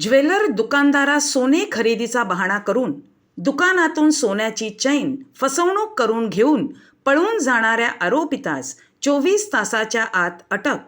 Jeweller दुकानदारास सोने खरेदीचा बहाणा करून दुकानातून सोन्याची चैन फसवणूक करून घेऊन पळून जाणाऱ्या आरोपितास चोवीस तासाच्या आत अटक.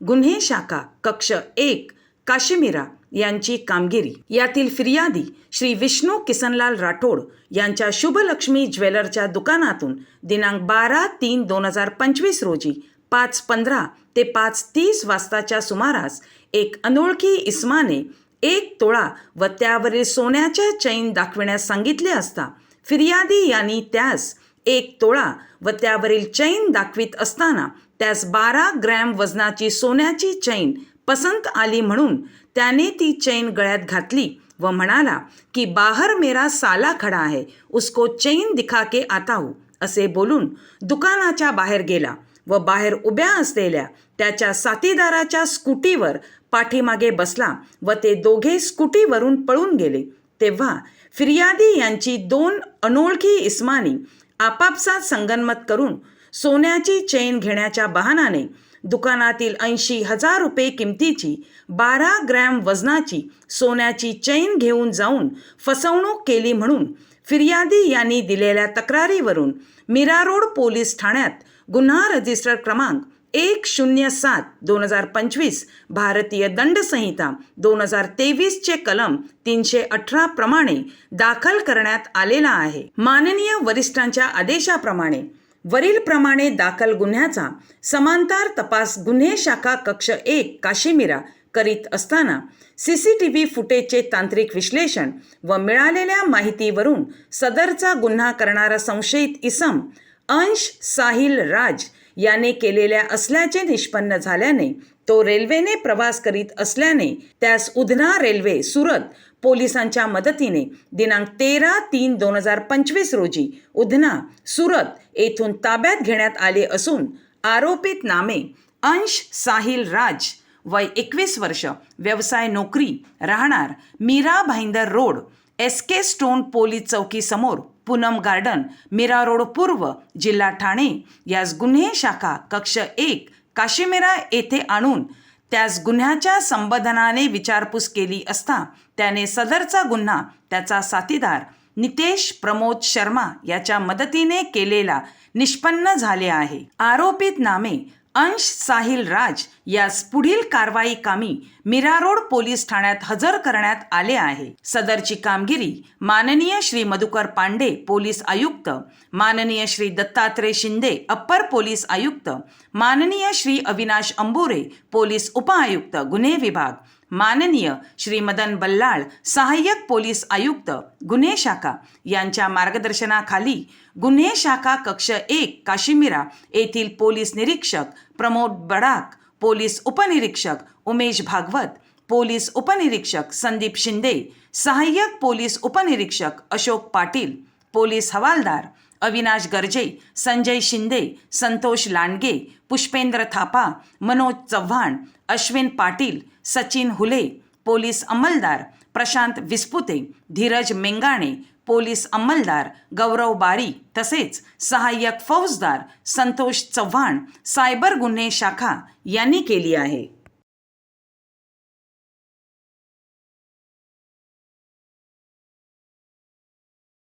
गुन्हे शाखा कक्ष एक काश्मीरा यांची कामगिरी. यातील फिर्यादी श्री विष्णू किसनलाल राठोड यांच्या शुभलक्ष्मी ज्वेलरच्या दुकानातून दिनांक बारा तीन दोन हजार पंचवीस रोजी पाच पंधरा ते पाच तीस वाजताच्या सुमारास एक अनोळखी इस्माने एक तोळा व त्यावरील सोन्याच्या चैन दाखविण्यास सांगितले असता फिर्यादी यांनी त्यास एक तोळा व त्यावरील चैन दाखवित असताना त्यास बारा ग्रॅम वजनाची सोन्याची चैन पसंत आली म्हणून त्याने ती चैन गळ्यात घातली व म्हणाला की बाहर मेरा साला खडा आहे उसको चैन दिखा के आता हूँ असे बोलून दुकानाच्या बाहेर गेला. व बाहेर उभ्या असलेल्या त्याच्या साथीदाराच्या स्कूटीवर पाठीमागे बसला व ते दोघे स्कूटीवरून पळून गेले. तेव्हा फिर्यादी यांची दोन अनोळखी इस्मानी आपापसात संगनमत करून सोन्याची चैन घेण्याच्या बहाणाने दुकानातील ऐंशी हजार रुपये किमतीची बारा ग्रॅम वजनाची सोन्याची चैन घेऊन जाऊन फसवणूक केली म्हणून फिर्यादी यांनी दिलेल्या तक्रारीवरून मीरा रोड पोलीस ठाण्यात गुन्हा रजिस्टर क्रमांक एक शून्य सात दोन हजार पंचवीस भारतीय दंड संहिता दोन हजार तेवीसचे कलम तीनशे अठरा प्रमाणे दाखल करण्यात आलेला आहे. माननीय वरिष्ठांच्या आदेशाप्रमाणे वरील प्रमाणे दाखल गुन्ह्याचा समांतर तपास गुन्हे शाखा कक्ष एक काश्मीरा करीत असताना सी सी टी व्ही फुटेजचे तांत्रिक विश्लेषण व मिळालेल्या माहितीवरून सदरचा गुन्हा करणारा संशयित इसम अंश साहिल राज याने केलेल्या असल्याचे निष्पन्न झाल्याने तो रेल्वेने प्रवास करीत असल्याने त्यास उधना रेल्वे सुरत पोलिसांच्या मदतीने दिनांक तेरा तीन दोन हजार पंचवीस रोजी उधना सुरत येथून ताब्यात घेण्यात आले असून आरोपित नामे अंश साहिल राज वय एकवीस वर्ष व्यवसाय नोकरी राहणार Mira Bhayandar road S K stone police चौकीसमोर Poonam garden Mira road पूर्व जिल्हा ठाणे. यास गुन्हे शाखा कक्ष एक काशीमेरा येथे आणून त्यास गुन्ह्याच्या संबोधनाने विचारपूस केली असता त्याने सदरचा गुन्हा त्याचा साथीदार नितेश प्रमोद शर्मा याच्या मदतीने केलेला निष्पन्न झाले आहे. आरोपित नामे अंश साहिल राज यास पुढील कारवाई कामी मीरा रोड पोलीस ठाण्यात हजर करण्यात आले आहे. सदरची कामगिरी माननीय श्री मधुकर पांडे पोलीस आयुक्त माननीय श्री दत्तात्रय शिंदे अप्पर पोलीस आयुक्त माननीय श्री अविनाश अंबुरे पोलीस उपआयुक्त गुन्हे विभाग माननीय श्री मदन बल्लाळ सहाय्यक पोलीस आयुक्त गुन्हे शाखा यांच्या मार्गदर्शनाखाली गुन्हे शाखा कक्ष एक काशिमिरा येथील पोलीस निरीक्षक प्रमोद बडाक पोलीस उपनिरीक्षक उमेश भागवत पोलीस उपनिरीक्षक संदीप शिंदे सहाय्यक पोलीस उपनिरीक्षक अशोक पाटील पोलीस हवालदार अविनाश गर्जे संजय शिंदे संतोष लांडगे पुष्पेंद्र थापा मनोज चव्हाण अश्विन पाटील सचिन हुले पोलीस अंमलदार प्रशांत विस्पुते धीरज मेंगाणे पोलीस अंमलदार गौरव बारी तसेच सहाय्यक फौजदार संतोष चव्हाण सायबर गुन्हे शाखा यांनी केली आहे.